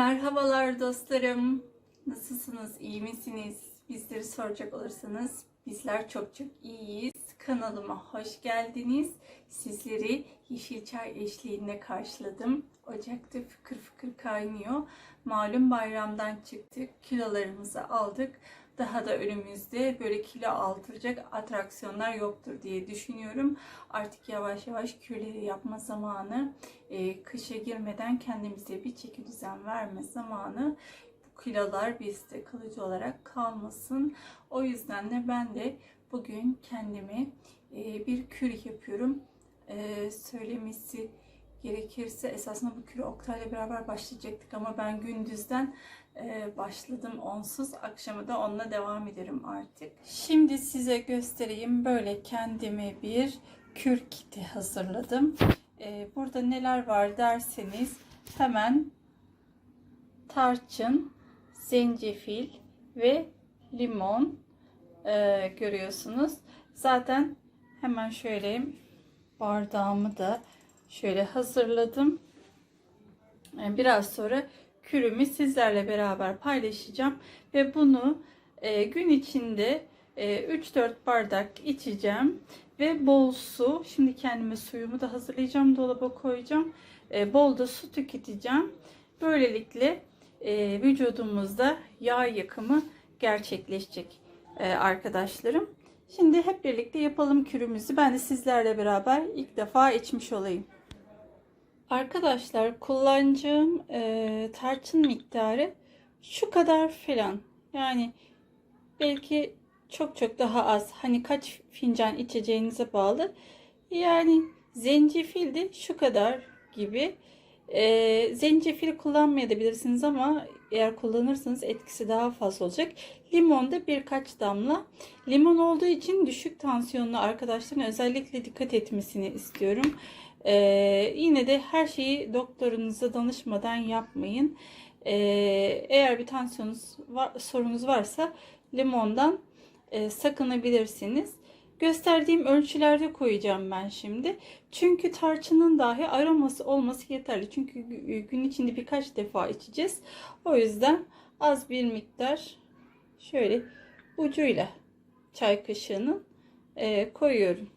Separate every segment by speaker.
Speaker 1: Merhabalar dostlarım. Nasılsınız? İyi misiniz? Bizleri soracak olursanız bizler çok çok iyiyiz. Kanalıma hoş geldiniz. Sizleri yeşil çay eşliğinde karşıladım. Ocakta fıkır fıkır kaynıyor. Malum bayramdan çıktık. Kilolarımızı aldık. Daha da önümüzde böyle kilo aldıracak atraksiyonlar yoktur diye düşünüyorum. Artık yavaş yavaş kürleri yapma zamanı e, kışa girmeden kendimize bir çeki düzen verme zamanı bu kilolar bizde kalıcı olarak kalmasın. O yüzden de ben de bugün kendime e, bir kür yapıyorum. E, söylemesi gerekirse esasında bu kürü Oktay'la beraber başlayacaktık ama ben gündüzden e, başladım onsuz. Akşamı da onunla devam ederim artık. Şimdi size göstereyim. Böyle kendime bir kür kiti hazırladım. Ee, burada neler var derseniz hemen tarçın, zencefil ve limon e, görüyorsunuz. Zaten hemen şöyle bardağımı da şöyle hazırladım. Biraz sonra kürümü sizlerle beraber paylaşacağım ve bunu e, gün içinde e, 3-4 bardak içeceğim ve bol su. Şimdi kendime suyumu da hazırlayacağım, dolaba koyacağım. E, bol da su tüketeceğim. Böylelikle e, vücudumuzda yağ yakımı gerçekleşecek e, arkadaşlarım. Şimdi hep birlikte yapalım kürümüzü. Ben de sizlerle beraber ilk defa içmiş olayım. Arkadaşlar kullanacağım e, tarçın miktarı şu kadar falan. Yani belki çok çok daha az. Hani kaç fincan içeceğinize bağlı. Yani zencefil de şu kadar gibi. E, zencefil kullanmayabilirsiniz ama eğer kullanırsanız etkisi daha fazla olacak. Limon da birkaç damla. Limon olduğu için düşük tansiyonlu arkadaşların özellikle dikkat etmesini istiyorum. Ee, yine de her şeyi doktorunuza danışmadan yapmayın. Ee, eğer bir tansiyonunuz var, sorunuz varsa limondan e, sakınabilirsiniz. Gösterdiğim ölçülerde koyacağım ben şimdi. Çünkü tarçının dahi aroması olması yeterli. Çünkü gün içinde birkaç defa içeceğiz. O yüzden az bir miktar şöyle ucuyla çay kaşığının e, koyuyorum.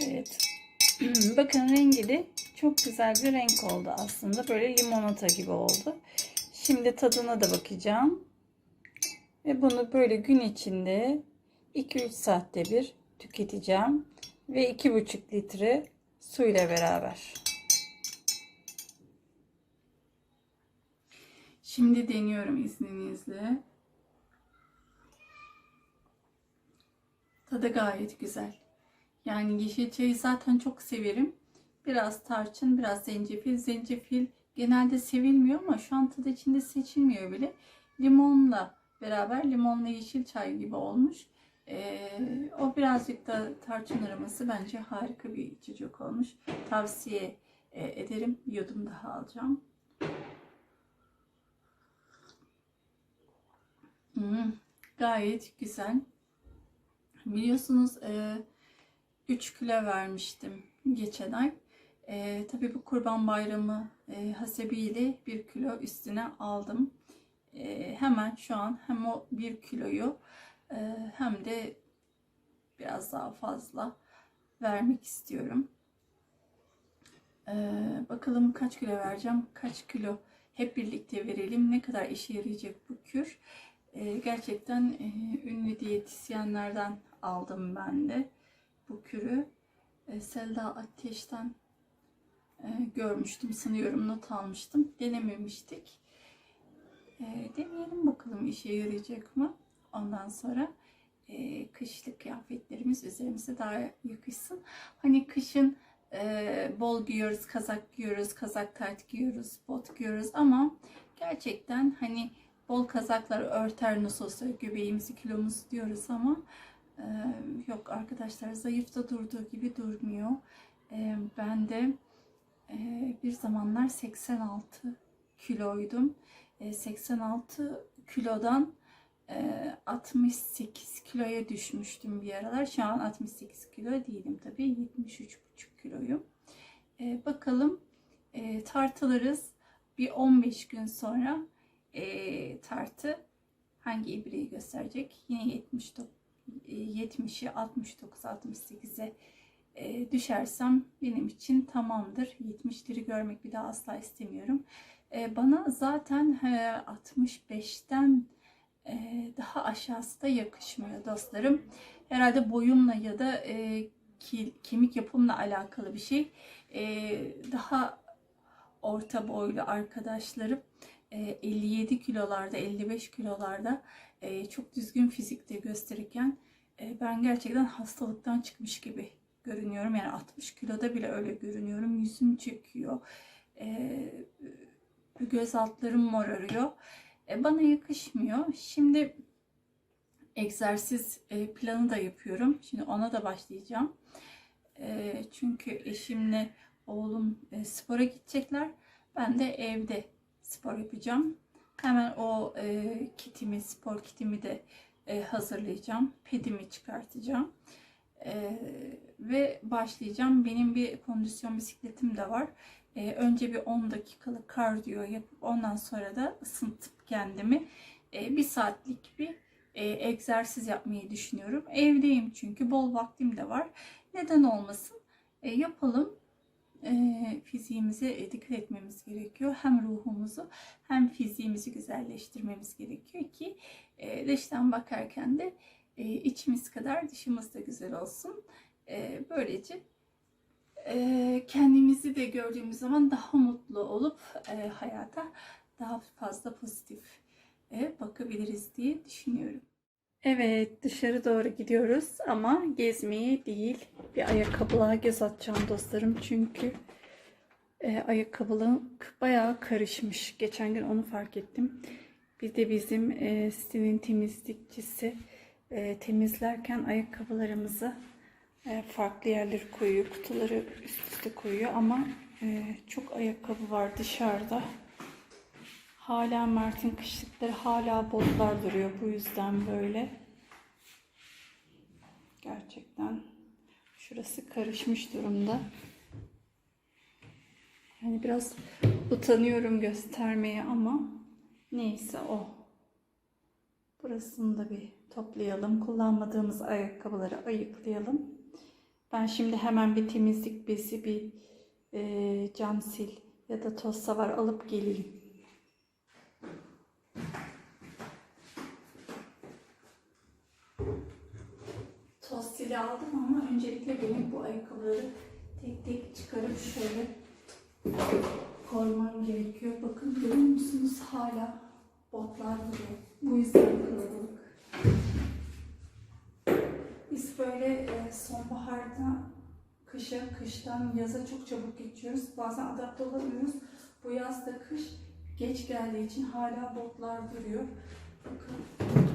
Speaker 1: Evet. Bakın rengi de çok güzel bir renk oldu aslında. Böyle limonata gibi oldu. Şimdi tadına da bakacağım. Ve bunu böyle gün içinde 2-3 saatte bir tüketeceğim. Ve 2,5 litre suyla beraber. Şimdi deniyorum izninizle. Tadı gayet güzel. Yani yeşil çayı zaten çok severim. Biraz tarçın, biraz zencefil. Zencefil genelde sevilmiyor ama şu an tadı içinde seçilmiyor bile. Limonla beraber limonla yeşil çay gibi olmuş. Ee, o birazcık da tarçın aroması bence harika bir içecek olmuş. Tavsiye e, ederim. Bir yudum daha alacağım. Hmm, gayet güzel. Biliyorsunuz e, 3 kilo vermiştim geçen ay. E, tabii bu kurban bayramı e, hasebiyle 1 kilo üstüne aldım. E, hemen şu an hem o 1 kiloyu e, hem de biraz daha fazla vermek istiyorum. E, bakalım kaç kilo vereceğim, kaç kilo hep birlikte verelim. Ne kadar işe yarayacak bu kür. E, gerçekten e, ünlü diyetisyenlerden aldım ben de bu kürü. E, Selda Ateş'ten e, görmüştüm sanıyorum not almıştım. Denememiştik. E, deneyelim bakalım işe yarayacak mı. Ondan sonra e, kışlık kıyafetlerimiz üzerimize daha yakışsın. Hani kışın e, bol giyiyoruz, kazak giyiyoruz, kazak tayt giyiyoruz, bot giyiyoruz ama gerçekten hani bol kazaklar örter nasıl olsa göbeğimizi kilomuzu diyoruz ama yok arkadaşlar zayıfta durduğu gibi durmuyor. Ben de bir zamanlar 86 kiloydum. E, 86 kilodan e, 68 kiloya düşmüştüm bir aralar. Şu an 68 kilo değilim tabii. 73,5 kiloyum. Bakalım e, tartılırız. Bir 15 gün sonra tartı hangi ibreyi gösterecek? Yine 79 70'i 69 68'e e, düşersem benim için tamamdır. 70'leri görmek bir daha asla istemiyorum. E, bana zaten e, 65'ten e, daha aşağısı da yakışmıyor dostlarım. Herhalde boyumla ya da kemik yapımla alakalı bir şey. Daha orta boylu arkadaşlarım 57 kilolarda, 55 kilolarda e, çok düzgün fizikte gösterirken e, ben gerçekten hastalıktan çıkmış gibi görünüyorum. Yani 60 kiloda bile öyle görünüyorum. Yüzüm çekiyor. E, göz altlarım morarıyor. E, bana yakışmıyor. Şimdi egzersiz e, planı da yapıyorum. Şimdi ona da başlayacağım. E, çünkü eşimle oğlum e, spora gidecekler. Ben de evde spor yapacağım. Hemen o e, kitimi, spor kitimi de e, hazırlayacağım. Pedimi çıkartacağım. E, ve başlayacağım. Benim bir kondisyon bisikletim de var. E, önce bir 10 dakikalık kardiyo yapıp ondan sonra da ısıtıp kendimi e, bir saatlik bir e, egzersiz yapmayı düşünüyorum. Evdeyim çünkü bol vaktim de var. Neden olmasın? E, yapalım fiziğimize dikkat etmemiz gerekiyor. Hem ruhumuzu hem fiziğimizi güzelleştirmemiz gerekiyor ki e, dıştan bakarken de e, içimiz kadar dışımız da güzel olsun. E, böylece e, kendimizi de gördüğümüz zaman daha mutlu olup e, hayata daha fazla pozitif e, bakabiliriz diye düşünüyorum. Evet dışarı doğru gidiyoruz ama gezmeye değil bir ayakkabılığa göz atacağım dostlarım çünkü e, ayakkabılık bayağı karışmış. Geçen gün onu fark ettim. Bir de bizim e, sitenin temizlikçisi e, temizlerken ayakkabılarımızı e, farklı yerlere koyuyor. Kutuları üst üste koyuyor ama e, çok ayakkabı var dışarıda. Hala Mert'in kışlıkları hala botlar duruyor. Bu yüzden böyle. Gerçekten şurası karışmış durumda. Yani biraz utanıyorum göstermeye ama neyse o. Burasını da bir toplayalım. Kullanmadığımız ayakkabıları ayıklayalım. Ben şimdi hemen bir temizlik bezi, bir e, cam sil ya da toz savar alıp geleyim. Sili aldım ama öncelikle benim bu ayakkabıları tek tek çıkarıp şöyle koymam gerekiyor. Bakın görüyor musunuz hala botlar duruyor. Bu yüzden kalabalık. Biz böyle e, sonbaharda kışa, kıştan yaza çok çabuk geçiyoruz. Bazen adapte olamıyoruz. Bu yaz da kış geç geldiği için hala botlar duruyor. Bakın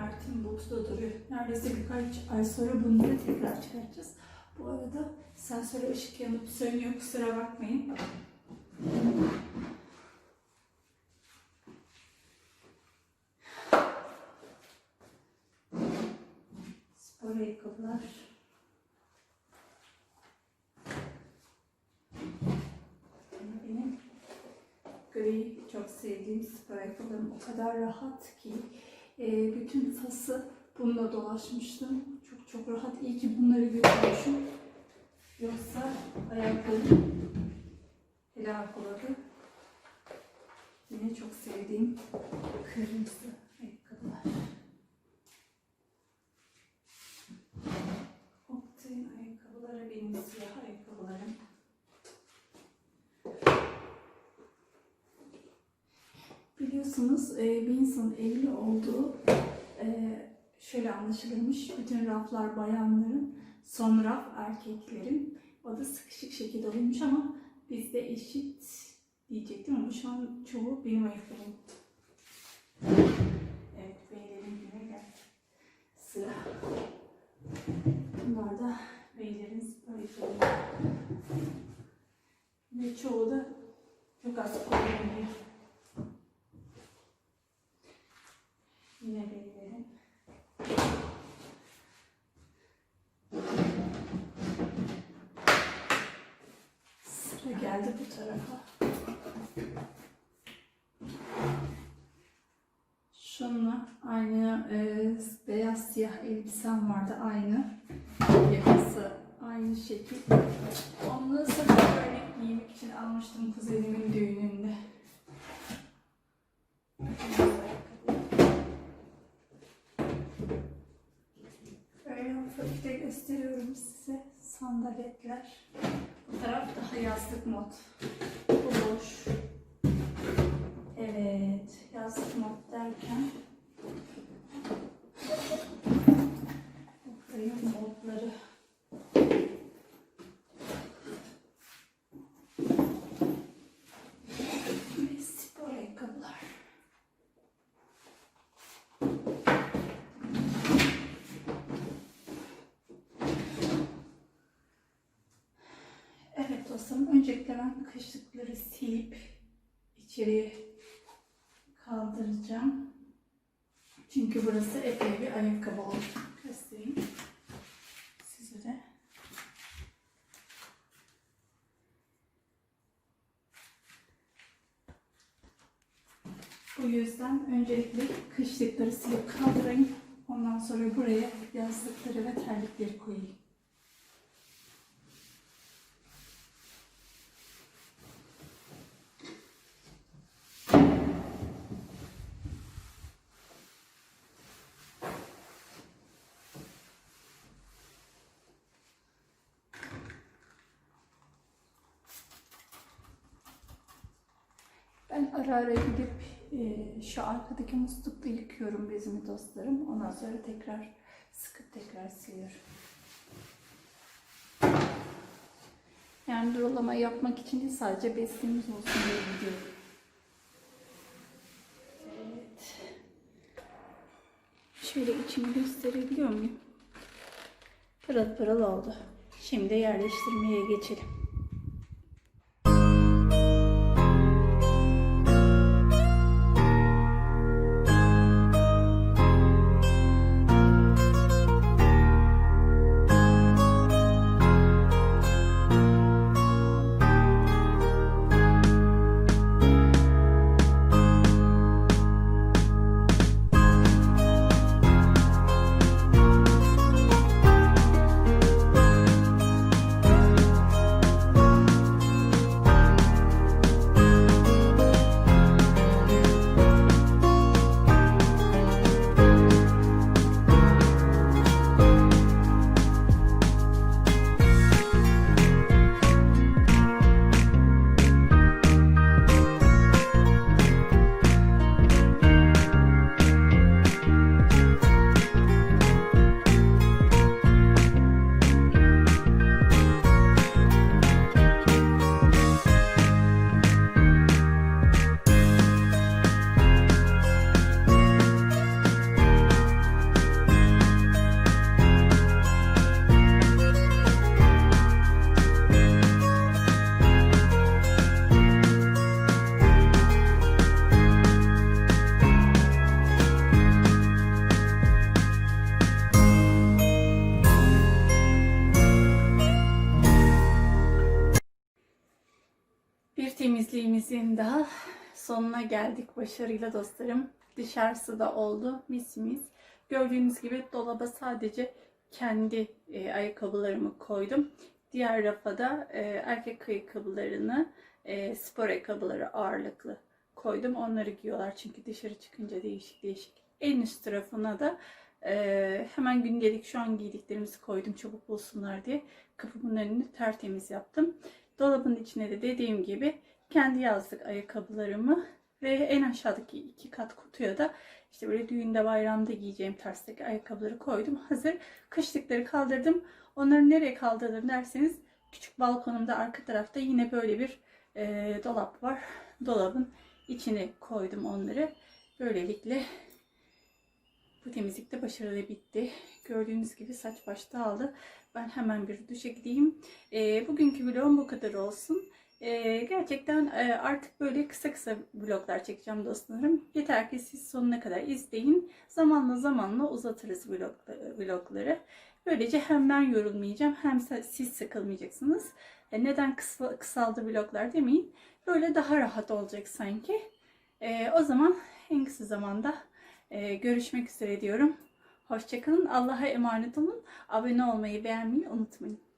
Speaker 1: Mert'in botu da duruyor. Neredeyse birkaç ay sonra bunları tekrar çıkartacağız. Bu arada sensöre ışık yanıp sönüyor. Kusura bakmayın. Spor ayakkabılar. Benim gri çok sevdiğim spor ayakkabılarım o kadar rahat ki ee, bütün Fas'ı bununla dolaşmıştım. Çok çok rahat. İyi ki bunları götürmüşüm. Yoksa ayaklarım helak olurdu. Yine çok sevdiğim kırmızı ayakkabılar. Optin ayakkabılara benim siyah ayakkabılar. E, bir insanın evli olduğu e, şöyle anlaşılırmış. Bütün raflar bayanların, son raf erkeklerin. O da sıkışık şekilde olmuş ama bizde eşit diyecektim ama şu an çoğu benim ayakkabım. Evet, beylerin güne geldi. Sıra. Bunlar da beylerin ayakkabıları. Ve çoğu da çok az kullanılıyor. Yine beylerin. Sıra geldi bu tarafa. Şunla aynı e, beyaz siyah elbisem vardı aynı. Yakası aynı şekil. Daha yazlık mod. Bu boş. Evet, yazlık mod derken Burayı modları ve spor ayakkabılar. Evet dostlarım, öncelikle ben kışlıkları silip içeriye kaldıracağım. Çünkü burası epey bir ayakkabı oldu. Göstereyim size de. Bu yüzden öncelikle kışlıkları silip kaldırayım. Ondan sonra buraya yazlıkları ve terlikleri koyayım. Ben ara ara gidip e, şu arkadaki muslukta yıkıyorum bezimi dostlarım. Ondan sonra tekrar sıkıp tekrar siliyorum. Yani durulama yapmak için değil sadece bezimiz olsun diye gidiyorum. Evet. Şöyle içini gösterebiliyor muyum? Pırıl pırıl oldu. Şimdi yerleştirmeye geçelim. Temizliğimizin daha sonuna geldik başarıyla dostlarım. Dışarısı da oldu mis mis. Gördüğünüz gibi dolaba sadece kendi e, ayakkabılarımı koydum. Diğer rafa da e, erkek ayakkabılarını, e, spor ayakkabıları ağırlıklı koydum. Onları giyiyorlar çünkü dışarı çıkınca değişik değişik. En üst tarafına da e, hemen gündelik şu an giydiklerimizi koydum çabuk bulsunlar diye. Kapımın önünü tertemiz yaptım. Dolabın içine de dediğim gibi kendi yazlık ayakkabılarımı Ve en aşağıdaki iki kat kutuya da işte böyle düğünde bayramda giyeceğim tarzdaki ayakkabıları koydum. Hazır kışlıkları kaldırdım. Onları nereye kaldırdım derseniz küçük balkonumda arka tarafta yine böyle bir e, dolap var. Dolabın içine koydum onları. Böylelikle bu temizlik de başarılı bitti. Gördüğünüz gibi saç baş dağıldı. Ben hemen bir duşa gideyim. E, bugünkü vlogum bu kadar olsun. E, gerçekten e, artık böyle kısa kısa vloglar çekeceğim dostlarım. Yeter ki siz sonuna kadar izleyin. Zamanla zamanla uzatırız vlog, vlogları. Böylece hem ben yorulmayacağım hem siz sıkılmayacaksınız. E, neden kısa, kısaldı vloglar demeyin. Böyle daha rahat olacak sanki. E, o zaman en kısa zamanda e, görüşmek üzere diyorum. Hoşçakalın. Allah'a emanet olun. Abone olmayı, beğenmeyi unutmayın.